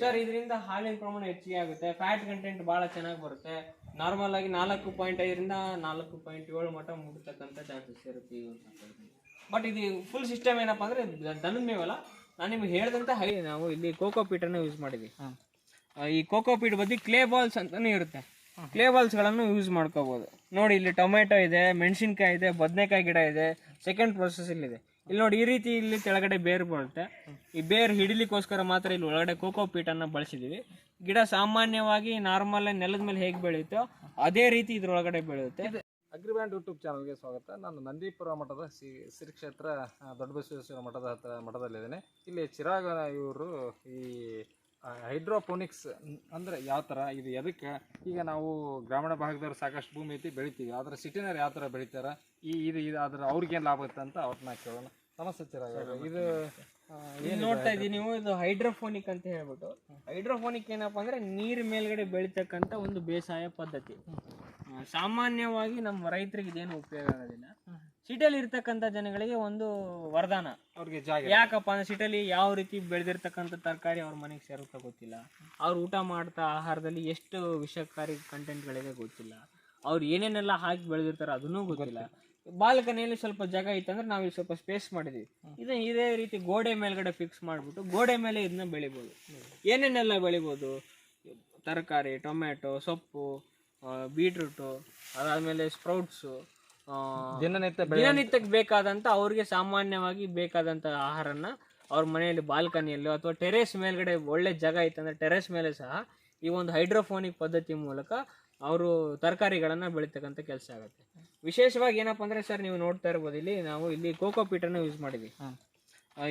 Sir ಇದರಿಂದ ಹಾಲಿನ ಪ್ರಮಾಣ ಹೆಚ್ಚಿಗೆ ಆಗುತ್ತೆ. ಫ್ಯಾಟ್ ಕಂಟೆಂಟ್ ಬಹಳ ಚೆನ್ನಾಗಿ ಬರುತ್ತೆ. ನಾರ್ಮಲ್ ಆಗಿ ನಾಲ್ಕು ಪಾಯಿಂಟ್ ಐದರಿಂದ ನಾಲ್ಕು ಪಾಯಿಂಟ್ ಏಳು ಮಟ್ಟ ಮುಟ್ಟತಕ್ಕಂಥ ಚಾನ್ಸಸ್ ಇರುತ್ತೆ ಬಟ್ ಇದು ಫುಲ್ ಸಿಸ್ಟಮ್ ಏನಪ್ಪ ಅಂದ್ರೆ ದನದ ಮೇವಲ್ಲ ನಾನು ನಿಮ್ಗೆ ಹೇಳಿದಂತ ಹೈ ನಾವು ಇಲ್ಲಿ ಕೋಕೋ ಪೀಟನ್ನು ಯೂಸ್ ಮಾಡಿದ್ವಿ. ಈ ಕೋಕೋ ಪೀಟ್ ಬದಿ ಕ್ಲೇ ಬಾಲ್ಸ್ ಅಂತಾನೆ ಇರುತ್ತೆ. ಕ್ಲೇ ಬಾಲ್ಸ್ಗಳನ್ನು ಯೂಸ್ ಮಾಡ್ಕೋಬಹುದು ನೋಡಿ ಇಲ್ಲಿ ಟೊಮೆಟೊ ಇದೆ ಮೆಣಸಿನ್ಕಾಯಿ ಇದೆ ಬದನೆಕಾಯಿ ಗಿಡ ಇದೆ. ಸೆಕೆಂಡ್ ಪ್ರೊಸೆಸ್ ಇದೆ ಇಲ್ಲಿ ನೋಡಿ ಈ ರೀತಿ ಇಲ್ಲಿ ಕೆಳಗಡೆ ಬೇರು ಬರುತ್ತೆ ಈ ಬೇರು ಹಿಡಿಲಿಕ್ಕೋಸ್ಕರ ಮಾತ್ರ ಇಲ್ಲಿ ಒಳಗಡೆ ಕೋಕೋ ಪೀಟನ್ನು ಬಳಸಿದೀವಿ. ಗಿಡ ಸಾಮಾನ್ಯವಾಗಿ ನಾರ್ಮಲ್ ನೆಲದ ಮೇಲೆ ಹೇಗೆ ಬೆಳೆಯುತ್ತೋ ಅದೇ ರೀತಿ ಇದ್ರೊಳಗಡೆ ಬೆಳೆಯುತ್ತೆ. ಅಗ್ರಿಬ್ಯಾಂಡ್ ಯೂಟ್ಯೂಬ್ ಚಾನಲ್ಗೆ ಸ್ವಾಗತ. ನಾನು ನಂದೀಪುರ ಮಠದ ಸಿ ದೊಡ್ಡ ಬಸವೇಶ್ವರ ಮಠದ ಹತ್ರ ಮಠದಲ್ಲಿದ್ದೇನೆ. ಇಲ್ಲಿ ಚಿರಾಗ ಇವರು ಈ ಹೈಡ್ರೋಪೋನಿಕ್ಸ್ ಅಂದರೆ ಯಾವ ಥರ ಇದು ಎದಕ್ಕೆ? ಈಗ ನಾವು ಗ್ರಾಮೀಣ ಭಾಗದವ್ರು ಸಾಕಷ್ಟು ಭೂಮಿ ಐತಿ, ಬೆಳಿತೀವಿ. ಆದರೆ ಸಿಟಿನವ್ರು ಯಾವ ಥರ ಬೆಳಿತಾರೆ? ಈ, ಇದು ಇದು ಆದರೆ ಅವ್ರಿಗೇನು ಲಾಭ ಆಗುತ್ತೆ ಅಂತ ಅವ್ರನ್ನ ಕೇಳೋಣ. ನಮಸ್ತೆ ಇದು ಇಲ್ಲಿ ನೋಡ್ತಾ ಇದ್ದೀವಿ ನೀವು ಇದು ಹೈಡ್ರೋಫೋನಿಕ್ ಅಂತ ಹೇಳ್ಬಿಟ್ಟು. ಹೈಡ್ರೋಫೋನಿಕ್ ಏನಪ್ಪಾ ಅಂದ್ರೆ ನೀರ್ ಮೇಲ್ಗಡೆ ಬೆಳಿತಕ್ಕಂತ ಒಂದು ಬೇಸಾಯ ಪದ್ಧತಿ. ಸಾಮಾನ್ಯವಾಗಿ ನಮ್ಮ ರೈತರಿಗೆ ಇದೇನು ಉಪಯೋಗ ಆಗೋದಿಲ್ಲ. ಸಿಟಿಯಲ್ಲಿ ಇರ್ತಕ್ಕಂಥ ಜನಗಳಿಗೆ ಒಂದು ವರದಾನ. ಅವ್ರಿಗೆ ಜಾಗ. ಯಾಕಪ್ಪ ಅಂದ್ರೆ ಸಿಟಿಯಲ್ಲಿ ಯಾವ ರೀತಿ ಬೆಳೆದಿರ್ತಕ್ಕಂತ ತರಕಾರಿ ಅವ್ರ ಮನೆಗೆ ಸೇರುತ್ತಾ ಗೊತ್ತಿಲ್ಲ. ಅವ್ರು ಊಟ ಮಾಡ್ತಾ ಆಹಾರದಲ್ಲಿ ಎಷ್ಟು ವಿಷಕಾರಿ ಕಂಟೆಂಟ್ಗಳಿದೆ ಗೊತ್ತಿಲ್ಲ. ಅವ್ರು ಏನೇನೆಲ್ಲ ಹಾಕಿ ಬೆಳೆದಿರ್ತಾರೆ ಅದನ್ನೂ ಗೊತ್ತಿಲ್ಲ. ಬಾಲ್ಕನಿಯಲ್ಲಿ ಸ್ವಲ್ಪ ಜಾಗ ಇತ್ತಂದ್ರೆ ನಾವು ಇಲ್ಲಿ ಸ್ವಲ್ಪ ಸ್ಪೇಸ್ ಮಾಡಿದ್ವಿ. ಇದನ್ನ ಇದೇ ರೀತಿ ಗೋಡೆ ಮೇಲ್ಗಡೆ ಫಿಕ್ಸ್ ಮಾಡಿಬಿಟ್ಟು ಗೋಡೆ ಮೇಲೆ ಇದನ್ನ ಬೆಳಿಬೋದು. ಏನೇನೆಲ್ಲ ಬೆಳಿಬೋದು? ತರಕಾರಿ ಟೊಮೆಟೊ ಸೊಪ್ಪು ಬೀಟ್ರೂಟು ಅದಾದ್ಮೇಲೆ ಸ್ಪ್ರೌಟ್ಸು ದಿನನಿತ್ಯ ದಿನನಿತ್ಯಕ್ಕೆ ಬೇಕಾದಂತ ಅವ್ರಿಗೆ ಸಾಮಾನ್ಯವಾಗಿ ಬೇಕಾದಂತ ಆಹಾರನ ಅವ್ರ ಮನೆಯಲ್ಲಿ ಬಾಲ್ಕನಿಯಲ್ಲಿ ಅಥವಾ ಟೆರೇಸ್ ಮೇಲ್ಗಡೆ ಒಳ್ಳೆ ಜಾಗ ಇತ್ತಂದ್ರೆ ಟೆರೇಸ್ ಮೇಲೆ ಸಹ ಈ ಒಂದು ಹೈಡ್ರೋಫೋನಿಕ್ ಪದ್ಧತಿ ಮೂಲಕ ಅವರು ತರಕಾರಿಗಳನ್ನ ಬೆಳಿತಕ್ಕಂಥ ಕೆಲಸ ಆಗುತ್ತೆ. ವಿಶೇಷವಾಗಿ ಏನಪ್ಪ ಅಂದ್ರೆ ಸರ್ ನೀವು ನೋಡ್ತಾ ಇರ್ಬೋದು ಇಲ್ಲಿ ನಾವು ಇಲ್ಲಿ ಕೋಕೋ ಪೀಟನ್ನು ಯೂಸ್ ಮಾಡಿದ್ವಿ.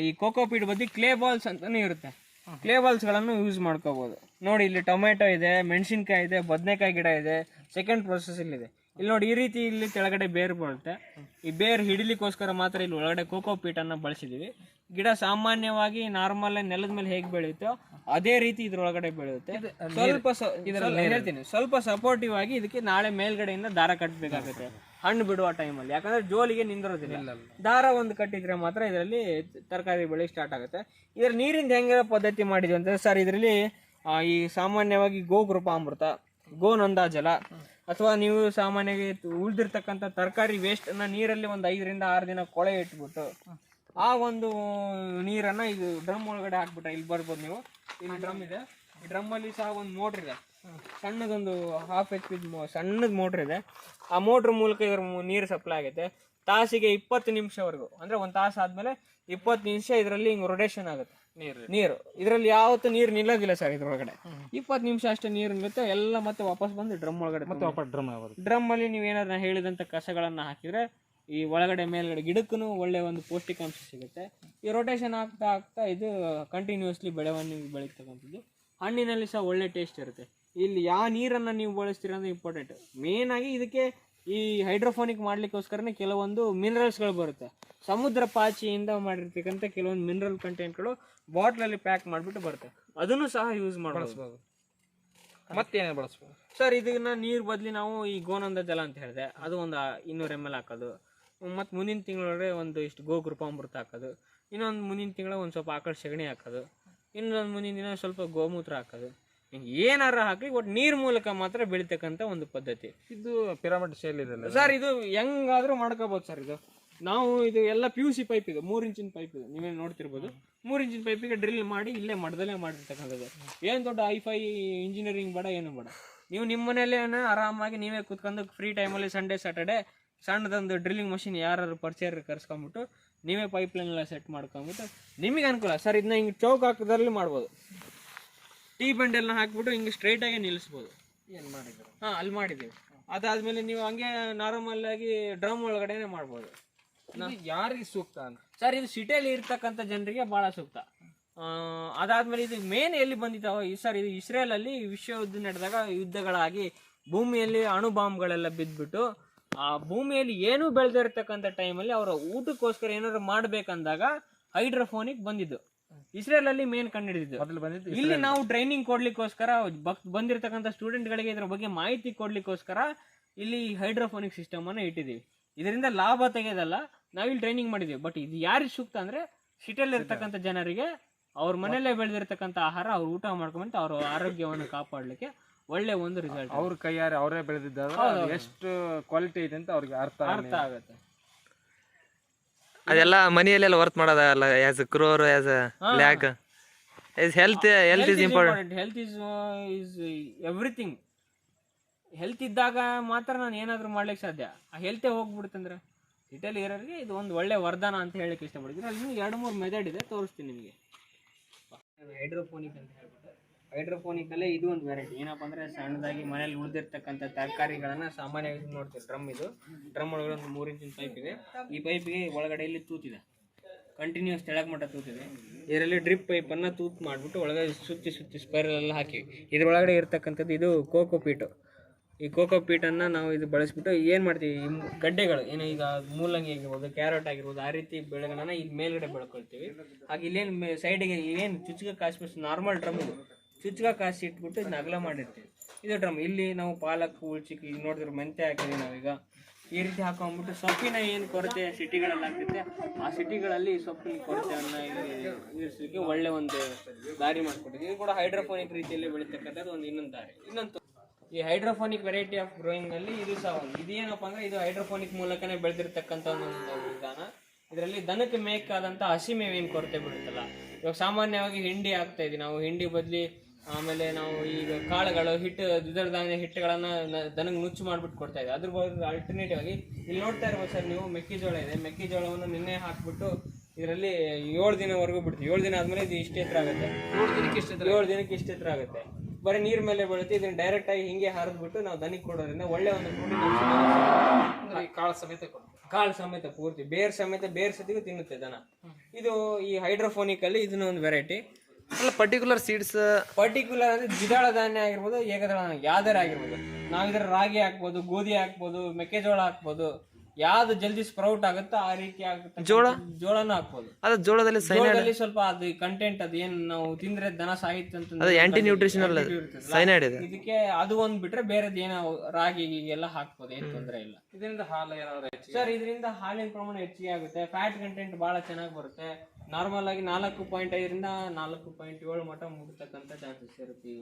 ಈ ಕೋಕೋ ಪೀಟ್ ಬದಿ ಕ್ಲೇ ಬಾಲ್ಸ್ ಅಂತಾನೆ ಇರುತ್ತೆ. ಕ್ಲೇ ಬಾಲ್ಸ್ಗಳನ್ನು ಯೂಸ್ ಮಾಡ್ಕೋಬಹುದು ನೋಡಿ ಇಲ್ಲಿ ಟೊಮೆಟೊ ಇದೆ ಮೆಣಸಿನ್ಕಾಯಿ ಇದೆ ಬದನೆಕಾಯಿ ಗಿಡ ಇದೆ ಸೆಕೆಂಡ್ ಪ್ರೊಸೆಸ್ ಇದೆ ಇಲ್ಲಿ ನೋಡಿ ಈ ರೀತಿ ಇಲ್ಲಿ ಕೆಳಗಡೆ ಬೇರು ಬರುತ್ತೆ ಈ ಬೇರು ಹಿಡಿಲಿಕ್ಕೋಸ್ಕರ ಮಾತ್ರ ಇಲ್ಲಿ ಒಳಗಡೆ ಕೋಕೋ ಪೀಟನ್ನು ಬಳಸಿದೀವಿ ಗಿಡ ಸಾಮಾನ್ಯವಾಗಿ ನಾರ್ಮಲ್ ನೆಲದ ಮೇಲೆ ಹೇಗೆ ಬೆಳೆಯುತ್ತೋ ಅದೇ ರೀತಿ ಇದ್ರೊಳಗಡೆ ಬೆಳೆಯುತ್ತೆ. ಸ್ವಲ್ಪ ಸ್ವಲ್ಪ- ಹೇಳ್ತೀನಿ. ಸ್ವಲ್ಪ ಸಪೋರ್ಟಿವ್ ಆಗಿ ಇದಕ್ಕೆ ನಾಳೆ ಮೇಲ್ಗಡೆಯಿಂದ ದಾರ ಕಟ್ಟಬೇಕಾಗುತ್ತೆ ಹಣ್ಣು ಬಿಡುವ ಟೈಮಲ್ಲಿ ಯಾಕಂದ್ರೆ ಜೋಲಿಗೆ ನಿಂದಿರೋದಿಲ್ಲ. ದಾರ ಒಂದು ಕಟ್ಟಿದ್ರೆ ಮಾತ್ರ ಇದರಲ್ಲಿ ತರಕಾರಿ ಬೆಳೆ ಸ್ಟಾರ್ಟ್ ಆಗುತ್ತೆ. ಇದ್ರ ನೀರಿಂದ ಹೆಂಗೆ ಪದ್ಧತಿ ಮಾಡಿದ್ವಿ ಅಂತಂದ್ರೆ ಸರ್ ಇದರಲ್ಲಿ ಈ ಸಾಮಾನ್ಯವಾಗಿ ಗೋಕೃಪಾಮೃತ ಗೋನಂದಾಜಲ ಅಥವಾ ನೀವು ಸಾಮಾನ್ಯವಾಗಿ ಉಳಿದಿರ್ತಕ್ಕಂಥ ತರಕಾರಿ ವೇಸ್ಟ್ ಅನ್ನ ನೀರಲ್ಲಿ ಒಂದು ಐದರಿಂದ ಆರು ದಿನ ಕೊಳೆ ಇಟ್ಬಿಟ್ಟು ಆ ಒಂದು ನೀರನ್ನ ಇದು ಡ್ರಮ್ ಒಳಗಡೆ ಹಾಕ್ಬಿಟ್ರೆ, ಇಲ್ಲಿ ಬರ್ಬೋದು ನೀವು. ಇಲ್ಲಿ ಡ್ರಮ್ ಇದೆ. ಈ ಡ್ರಮ್ ಅಲ್ಲಿ ಸಹ ಒಂದು ಮೋಟ್ರ್ ಇದೆ. ಸಣ್ಣದೊಂದು ಹಾಫ್ ಎಚ್ ಪಿ ಸಣ್ಣದ ಮೋಟ್ರ್ ಇದೆ. ಆ ಮೋಟ್ರ್ ಮೂಲಕ ಇದ್ರ ನೀರು ಸಪ್ಲೈ ಆಗುತ್ತೆ. ತಾಸಿಗೆ ಇಪ್ಪತ್ತು ನಿಮಿಷವರೆಗೂ. ಅಂದ್ರೆ ಒಂದು ತಾಸು ಆದಮೇಲೆ ಇಪ್ಪತ್ತು ನಿಮಿಷ ಇದರಲ್ಲಿ ಹಿಂಗೆ ರೊಟೇಷನ್ ಆಗುತ್ತೆ. ನೀರು. ನೀರು. ಇದರಲ್ಲಿ ಯಾವತ್ತು ನೀರು ನಿಲ್ಲೋದಿಲ್ಲ ಸರ್ ಇದ್ರೊಳಗಡೆ. ಇಪ್ಪತ್ತು ನಿಮಿಷ ಅಷ್ಟೇ ನೀರು ನಿಲ್ಲುತ್ತೆ ಎಲ್ಲ ಮತ್ತೆ ವಾಪಸ್ ಬಂದು ಡ್ರಮ್ ಒಳಗಡೆ ಮತ್ತೆ ವಾಪಸ್ ಡ್ರಮ್ ಡ್ರಮ್ ಅಲ್ಲಿ ನೀವು ಏನಾದ್ರೂ ಹೇಳಿದಂತ ಕಸಗಳನ್ನ ಹಾಕಿದ್ರೆ ಈ ಒಳಗಡೆ ಮೇಲ್ಗಡೆ ಗಿಡಕ್ಕೂ ಒಳ್ಳೆ ಒಂದು ಪೌಷ್ಟಿಕಾಂಶ ಸಿಗುತ್ತೆ. ಈ ರೊಟೇಷನ್ ಆಗ್ತಾ ಆಗ್ತಾ ಇದು ಕಂಟಿನ್ಯೂಸ್ಲಿ ಬೆಳವಣಿಗೆ ಬೆಳೀತಕ್ಕಂಥದ್ದು ಹಣ್ಣಿನಲ್ಲಿ ಸಹ ಒಳ್ಳೆ ಟೇಸ್ಟ್ ಇರುತ್ತೆ. ಇಲ್ಲಿ ಯಾವ ನೀರನ್ನ ನೀವು ಬಳಸ್ತೀರ ಅಂದ್ರೆ ಇಂಪಾರ್ಟೆಂಟ್ ಮೇನ್ ಆಗಿ ಇದಕ್ಕೆ ಈ ಹೈಡ್ರೋಫೋನಿಕ್ ಮಾಡಲಿಕ್ಕೋಸ್ಕರನೇ ಕೆಲವೊಂದು ಮಿನರಲ್ಸ್ಗಳು ಬರುತ್ತೆ. ಸಮುದ್ರ ಪಾಚಿಯಿಂದ ಮಾಡಿರ್ತಕ್ಕಂಥ ಕೆಲವೊಂದು ಮಿನರಲ್ ಕಂಟೆಂಟ್ಗಳು ಬಾಟ್ಲಲ್ಲಿ ಪ್ಯಾಕ್ ಮಾಡಿಬಿಟ್ಟು ಬರುತ್ತೆ. ಅದನ್ನು ಸಹ ಯೂಸ್ ಮಾಡಬಹುದು ಮತ್ತೇನು ಬಳಸ್ಬೋದು? ಸರ್ ಇದನ್ನ ನೀರು ಬದಲಿ ನಾವು ಈ ಗೋನಂದ ಜಲ ಅಂತ ಹೇಳಿದೆ. ಅದು ಒಂದು ಇನ್ನೂರು ಎಂ ಎಲ್ ಹಾಕೋದು. ಮತ್ತು ಮುಂದಿನ ತಿಂಗಳೊಳಗೆ ಒಂದು ಇಷ್ಟು ಗೋಕೃಪಾಮೃತ ಹಾಕೋದು. ಇನ್ನೊಂದು ಮುಂದಿನ ತಿಂಗಳ ಒಂದು ಸ್ವಲ್ಪ ಆಕಳ ಸೆಗಣಿ ಹಾಕೋದು. ಇನ್ನೊಂದು ಮುಂದಿನ ದಿನ ಸ್ವಲ್ಪ ಗೋಮೂತ್ರ ಹಾಕೋದು. ಏನಾರ ಹಾಕಿ ಒಟ್ಟು ನೀರು ಮೂಲಕ ಮಾತ್ರ ಬೆಳಿತಕ್ಕಂತ ಒಂದು ಪದ್ಧತಿ. ಇದು ಪಿರಮಿಡ್ ಶೈಲಿ ಇದೆ ಸರ್ ಇದು ಹೆಂಗಾದ್ರೂ ಮಾಡ್ಕೋಬಹುದು ಸರ್ ಇದು. ನಾವು ಇದು ಎಲ್ಲ ಪಿ ಯು ಸಿ ಪೈಪ್ ಇದು ಮೂರು ಇಂಚಿನ ಪೈಪ್ ಇದು. ನೀವೇ ನೋಡ್ತಿರ್ಬೋದು. ಮೂರು ಇಂಚಿನ ಪೈಪಿಗೆ ಡ್ರಿಲ್ ಮಾಡಿ ಇಲ್ಲೇ ಮಠದಲ್ಲೇ ಮಾಡಿರ್ತಕ್ಕಂಥದ್ದು. ಏನು ದೊಡ್ಡ ಐಫೈ ಇಂಜಿನಿಯರಿಂಗ್ ಬೇಡ ಏನು ಬೇಡ. ನೀವು ನಿಮ್ಮ ಮನೇಲೆ ಆರಾಮಾಗಿ ನೀವೇ ಕೂತ್ಕೊಂಡು ಫ್ರೀ ಟೈಮಲ್ಲಿ ಸಂಡೇ ಸಾಟರ್ಡೆ ಸಣ್ಣದೊಂದು ಡ್ರಿಲ್ಲಿಂಗ್ ಮಷಿನ್ ಯಾರು ಪರಿಚಯ ಕರ್ಸ್ಕೊಂಬಿಟ್ಟು ನೀವೇ ಪೈಪ್ ಲೈನ್ ಎಲ್ಲ ಸೆಟ್ ಮಾಡ್ಕೊಂಬಿಟ್ಟು ನಿಮಗೆ ಅನುಕೂಲ. ಸರ್ ಇದನ್ನ ಹಿಂಗೆ ಚೌಕ್ ಹಾಕೋದ್ರಲ್ಲಿ ಮಾಡ್ಬೋದು. ಟೀ ಬಂಡೆಲ್ನ ಹಾಕ್ಬಿಟ್ಟು ಹಿಂಗೆ ಸ್ಟ್ರೈಟಾಗಿ ನಿಲ್ಲಿಸ್ಬೋದು. ಏನು ಮಾಡಿದ್ರು? ಹಾಂ ಅಲ್ಲಿ ಮಾಡಿದ್ದೀವಿ. ಅದಾದ್ಮೇಲೆ ನೀವು ಹಂಗೆ ನಾರ್ಮಲ್ ಆಗಿ ಡ್ರಮ್ ಒಳಗಡೆನೆ ಮಾಡ್ಬೋದು. ಯಾರಿಗೆ ಸೂಕ್ತ ಸರ್ ಇದು ಸಿಟಿಯಲ್ಲಿ ಇರ್ತಕ್ಕಂಥ ಜನರಿಗೆ ಬಹಳ ಸೂಕ್ತ. ಆ, ಅದಾದ್ಮೇಲೆ ಇದು ಮೇನ್ ಎಲ್ಲಿ ಬಂದಿದ್ದಾವೆ ಈ ಸರ್ ಇದು ಇಸ್ರೇಲ್ ಅಲ್ಲಿ ವಿಶ್ವ ಯುದ್ಧ ನಡೆದಾಗ ಯುದ್ಧಗಳಾಗಿ ಭೂಮಿಯಲ್ಲಿ ಅಣು ಬಾಂಬ್ಗಳೆಲ್ಲ ಬಿದ್ದ್ಬಿಟ್ಟು ಆ ಭೂಮಿಯಲ್ಲಿ ಏನೂ ಬೆಳೆದಿರ್ತಕ್ಕಂಥ ಟೈಮಲ್ಲಿ ಅವರ ಊಟಕ್ಕೋಸ್ಕರ ಏನಾದ್ರು ಮಾಡ್ಬೇಕಂದಾಗ ಹೈಡ್ರೋಫೋನಿಕ್ ಬಂದಿದ್ದು. ಇಸ್ರೇಲ್ ಅಲ್ಲಿ ಮೇನ್ ಕಂಡುಹಿಡಿದಿದ್ದು. ಮೊದಲು ಬಂದಿದ್ದು ಇಲ್ಲಿ ನಾವು ಟ್ರೈನಿಂಗ್ ಕೊಡ್ಲಿಕ್ಕೋಸ್ಕರ ಬಂದಿರತಕ್ಕಂತ ಸ್ಟೂಡೆಂಟ್ ಗಳಿಗೆ ಇದ್ರ ಬಗ್ಗೆ ಮಾಹಿತಿ ಕೊಡ್ಲಿಕ್ಕೋಸ್ಕರ ಇಲ್ಲಿ ಹೈಡ್ರೋಫೋನಿಕ್ ಸಿಸ್ಟಮ್ ಅನ್ನ ಇಟ್ಟಿದ್ದೀವಿ. ಇದರಿಂದ ಲಾಭ ತೆಗೆದಲ್ಲ ನಾವಿಲ್ಲಿ ಟ್ರೈನಿಂಗ್ ಮಾಡಿದ್ದೀವಿ. ಬಟ್ ಇದು ಯಾರಿಗೆ ಸೂಕ್ತ ಅಂದ್ರೆ ಸಿಟಿಯಲ್ಲಿ ಇರ್ತಕ್ಕಂಥ ಜನರಿಗೆ ಅವ್ರ ಮನೆಯಲ್ಲೇ ಬೆಳೆದಿರ್ತಕ್ಕಂಥ ಆಹಾರ ಅವ್ರು ಊಟ ಮಾಡ್ಕೊಂಡ್ಬಿಟ್ಟು ಅವ್ರ ಆರೋಗ್ಯವನ್ನು ಕಾಪಾಡಲಿಕ್ಕೆ ಒಳ್ಳೆ ಒಂದು ರಿಸಲ್ಟ್ ಅವ್ರ ಕೈಯಾರೆ ಅವರೇ ಬೆಳೆದಿದ್ದಾರೆ ಎಷ್ಟು ಕ್ವಾಲಿಟಿ ಇದೆ ಅಂತ ಅವ್ರಿಗೆ ಅರ್ಥ ಅರ್ಥ ಆಗುತ್ತೆ. ಅದೆಲ್ಲ ಮನೆಯಲ್ಲೆಲ್ಲ ವರ್ಕ್ ಮಾಡೋದಲ್ಲ as a crore as a lakh is health health is important health is is everything health ಇದ್ದಾಗ ಮಾತ್ರ ನಾನು ಏನಾದರೂ ಮಾಡ್ಲಿಕ್ಕೆ ಸಾಧ್ಯ. ಆ ಹೆಲ್ತೇ ಹೋಗ್ಬಿಡುತ್ತಂದ್ರೆ ಸಿಟಿಯಲ್ಲಿ ಇರೋರಿಗೆ ಇದು ಒಂದು ಒಳ್ಳೆ ವರದಾನ ಅಂತ ಹೇಳಕ್ಕೆ ಇಷ್ಟಪಡ್ತೀನಿ. ಅಲ್ಲಿ ಎರಡು ಮೂರು ಮೆಥಡ್ ಇದೆ ತೋರಿಸ್ತೀನಿ ನಿಮಗೆ. ಹೈಡ್ರೋಫೋನಿಕ್ ಅಂತ ಹೇಳ್ಬಿಟ್ಟು. ಹೈಡ್ರೋಫೋನಿಕ್ ಅಲ್ಲೇ ಇದು ಒಂದು ವೆರೈಟಿ ಏನಪ್ಪ ಅಂದ್ರೆ ಸಣ್ಣದಾಗಿ ಮನೇಲಿ ಉಳಿದಿರ್ತಕ್ಕಂಥ ತರಕಾರಿಗಳನ್ನ ಸಾಮಾನ್ಯವಾಗಿ ನೋಡ್ತೀವಿ. ಡ್ರಮ್ ಇದು. ಡ್ರಮ್ ಒಳಗಡೆ ಒಂದು ಮೂರು ಇಂಚಿನ ಪೈಪ್ ಇದೆ. ಈ ಪೈಪಿಗೆ ಒಳಗಡೆ ಇಲ್ಲಿ ತೂತಿದೆ. ಕಂಟಿನ್ಯೂಸ್ ತೆಳಗ್ ಮಟ್ಟ ತೂತಿದೆ. ಇದರಲ್ಲಿ ಡ್ರಿಪ್ ಪೈಪನ್ನು ತೂತ್ ಮಾಡಿಬಿಟ್ಟು ಒಳಗಡೆ ಸುತ್ತಿ ಸುತ್ತಿ ಸ್ಪೈರಲ್ ಎಲ್ಲ ಹಾಕಿವಿ. ಇದ್ರೊಳಗಡೆ ಇರ್ತಕ್ಕಂಥದ್ದು ಇದು ಕೋಕೋ ಪೀಟು ಈ ಕೋಕೋ ಪೀಟನ್ನು ನಾವು ಇದು ಬಳಸ್ಬಿಟ್ಟು ಏನು ಮಾಡ್ತೀವಿ? ಗಡ್ಡೆಗಳು. ಏನು ಈಗ ಮೂಲಂಗಿ ಆಗಿರ್ಬೋದು ಕ್ಯಾರೆಟ್ ಆಗಿರ್ಬೋದು, ಆ ರೀತಿ ಬೆಳೆಗಳನ್ನ ಈಗ ಮೇಲ್ಗಡೆ ಬೆಳ್ಕೊಳ್ತೀವಿ. ಹಾಗೆ ಇಲ್ಲೇನು ಸೈಡಿಗೆ ಏನು ಚುಚ್ಚಿಗೆ ಕಾಸ್ಬಿಟ್ಟು ನಾರ್ಮಲ್ ಡ್ರಮ್ ಇದು. ಚುಚ್ಚುಗ ಕಾಸಿ ಇಟ್ಬಿಟ್ಟು ಇದನ್ನ ಅಗಲ ಮಾಡಿರ್ತೀವಿ. ಇದು ಡ್ರಮ್. ಇಲ್ಲಿ ನಾವು ಪಾಲಕ್ ಉಳ್ಚಿಕ್ ಈಗ ನೋಡಿದ್ರೆ ಮೆಂತೆ ಹಾಕಿದೀವಿ ನಾವೀಗ. ಈ ರೀತಿ ಹಾಕೊಂಡ್ಬಿಟ್ಟು ಸೊಪ್ಪಿನ ಏನು ಕೊರತೆ ಸಿಟಿಗಳಲ್ಲಿ ಆಗ್ತೈತೆ, ಆ ಸಿಟಿಗಳಲ್ಲಿ ಸೊಪ್ಪಿನ ಕೊರತೆಯನ್ನು ಇರಿಸಲಿಕ್ಕೆ ಒಳ್ಳೆ ಒಂದು ದಾರಿ ಮಾಡಿಕೊಟ್ಟಿದೆ. ಇದು ಕೂಡ ಹೈಡ್ರೋಫೋನಿಕ್ ರೀತಿಯಲ್ಲಿ ಬೆಳೀತಕ್ಕಂಥದ್ದು ಒಂದು ಇನ್ನೊಂದು ದಾರಿ. ಇನ್ನೊಂದು ಈ ಹೈಡ್ರೋಫೋನಿಕ್ ವೆರೈಟಿ ಆಫ್ ಗ್ರೋಯಿಂಗ್ನಲ್ಲಿ ಇದು ಸಹ ಒಂದು. ಇದೇನಪ್ಪ ಅಂದ್ರೆ ಇದು ಹೈಡ್ರೋಫೋನಿಕ್ ಮೂಲಕನೇ ಬೆಳೆದಿರ್ತಕ್ಕಂಥ ಒಂದು ವಿಧಾನ. ಇದರಲ್ಲಿ ದನಕ್ಕೆ ಮೇಕಾದಂಥ ಹಸಿ ಮೇವಿನ ಕೊರತೆ ಬೀಳುತ್ತಲ್ಲ ಇವಾಗ ಸಾಮಾನ್ಯವಾಗಿ ಹಿಂಡಿ ಆಗ್ತಾ ನಾವು. ಹಿಂಡಿ ಬದಲಿ ಆಮೇಲೆ ನಾವು ಈಗ ಕಾಳುಗಳು ಹಿಟ್ಟು ದ್ವಿದಳ ಧಾನ್ಯ ಹಿಟ್ಟುಗಳನ್ನು ದನಕ್ಕೆ ನುಚ್ಚು ಮಾಡಿಬಿಟ್ಟು ಕೊಡ್ತಾ ಇದ್ದೀವಿ ಅದ್ರ ಬದಲು ಆಲ್ಟರ್ನೇಟಿವ್ ಆಗಿ ಇಲ್ಲಿ ನೋಡ್ತಾ ಇರ್ಬೋದು ಸರ್ ನೀವು ಮೆಕ್ಕೆಜೋಳ ಇದೆ. ಮೆಕ್ಕೆಜೋಳವನ್ನು ನಿನ್ನೆ ಹಾಕ್ಬಿಟ್ಟು ಇದರಲ್ಲಿ ಏಳು ದಿನವರೆಗೂ ಬಿಡ್ತೀವಿ. ಏಳು ದಿನ ಆದ್ಮೇಲೆ ಇದು ಇಷ್ಟು ಎತ್ತರ ಆಗುತ್ತೆ. ಏಳು ದಿನಕ್ಕೆ ಇಷ್ಟ ಏಳು ದಿನಕ್ಕೆ ಇಷ್ಟು ಎತ್ತರ ಆಗುತ್ತೆ. ಬರೀ ನೀರ್ ಮೇಲೆ ಬೀಳುತ್ತೆ. ಇದನ್ನ ಡೈರೆಕ್ಟ್ ಆಗಿ ಹಿಂಗೆ ಹರಿದ್ಬಿಟ್ಟು ನಾವು ದನಿಗೆ ಕೊಡೋದ್ರಿಂದ ಒಳ್ಳೆ ಒಂದು ಪ್ರೋಟೀನ್ ಕಾಳು ಸಮೇತ ಕಾಳು ಸಮೇತ ಪೂರ್ತಿ. ಬೇರ್ ಸಮೇತ ಬೇರ್ ಸತಿಗೂ ತಿನ್ನುತ್ತೆ ದನ. ಇದು ಈ ಹೈಡ್ರೋಫೋನಿಕ್ ಅಲ್ಲಿ ಇದನ್ನ ಒಂದು ವೆರೈಟಿ ಅಲ್ಲ ಪರ್ಟಿಕ್ಯುಲರ್ ಸೀಡ್ಸ್ ಪರ್ಟಿಕ್ಯುಲರ್ ಅಂದ್ರೆ ದ್ವಿದಳ ಧಾನ್ಯ ಆಗಿರ್ಬೋದು ಏಕದಳ ಧಾನ್ಯ ಯಾವ್ದಾರ ಆಗಿರ್ಬೋದು. ನಾವು ಇದ್ರ ರಾಗಿ ಹಾಕ್ಬೋದು ಗೋಧಿ ಹಾಕ್ಬೋದು ಮೆಕ್ಕೆಜೋಳ ಹಾಕ್ಬೋದು. ಯಾವ್ದು ಜಲ್ದಿ ಸ್ಪ್ರೌಟ್ ಆಗುತ್ತೋ ಆ ರೀತಿ ಆಗುತ್ತೆ ಜೋಳ? ಜೋಳನ ಹಾಕ್ಬೋದು. ಅದು ಜೋಳದಲ್ಲಿ ಸೈನೈಡ್ ಜೋಳದಲ್ಲಿ ಸ್ವಲ್ಪ ಅದು ಕಂಟೆಂಟ್ ಅದು ಏನ್ ನಾವು ತಿಂದ್ರೆ ದನ ಸಾಯಿತು ಅಂತ ಅದು ಆಂಟಿ ನ್ಯೂಟ್ರಿಷನಲ್ ಸೈನೈಡ್ ಇದೆ. ಇದಕ್ಕೆ ಅದು ಒಂದ್ ಬಿಟ್ರೆ ಬೇರೆದ್ ಏನೋ ರಾಗಿ ಎಲ್ಲ ಹಾಕ್ಬೋದು ಏನ್ ತೊಂದ್ರೆ ಇಲ್ಲ. ಇದರಿಂದ ಹಾಲು ಏನಾದ್ರು ಸರ್ ಇದರಿಂದ ಹಾಲಿನ ಪ್ರಮಾಣ ಹೆಚ್ಚಿಗೆ ಆಗುತ್ತೆ ಫ್ಯಾಟ್ ಕಂಟೆಂಟ್ ಬಹಳ ಚೆನ್ನಾಗಿ ಬರುತ್ತೆ. ನಾರ್ಮಲ್ ಆಗಿ ನಾಲ್ಕು ಪಾಯಿಂಟ್ ಐದರಿಂದ ನಾಲ್ಕು ಪಾಯಿಂಟ್ ಏಳು ಮಟ್ಟ ಮುಗಿತಕ್ಕಂಥ ಚಾನ್ಸಸ್ ಇರುತ್ತೆ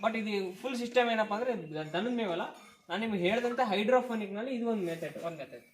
ಬಟ್ ಇದು ಫುಲ್ ಸಿಸ್ಟಮ್ ಏನಪ್ಪ ಅಂದರೆ ದನದ ಮೇವಲ್ಲ ನಾನು ನಿಮ್ಗೆ ಹೇಳಿದಂಥ ಹೈಡ್ರೋಫೋನಿಕ್ನಲ್ಲಿ ಇದು ಒಂದು ಮೆಥಡ್ ಒಂದು ಮೆಥಡ್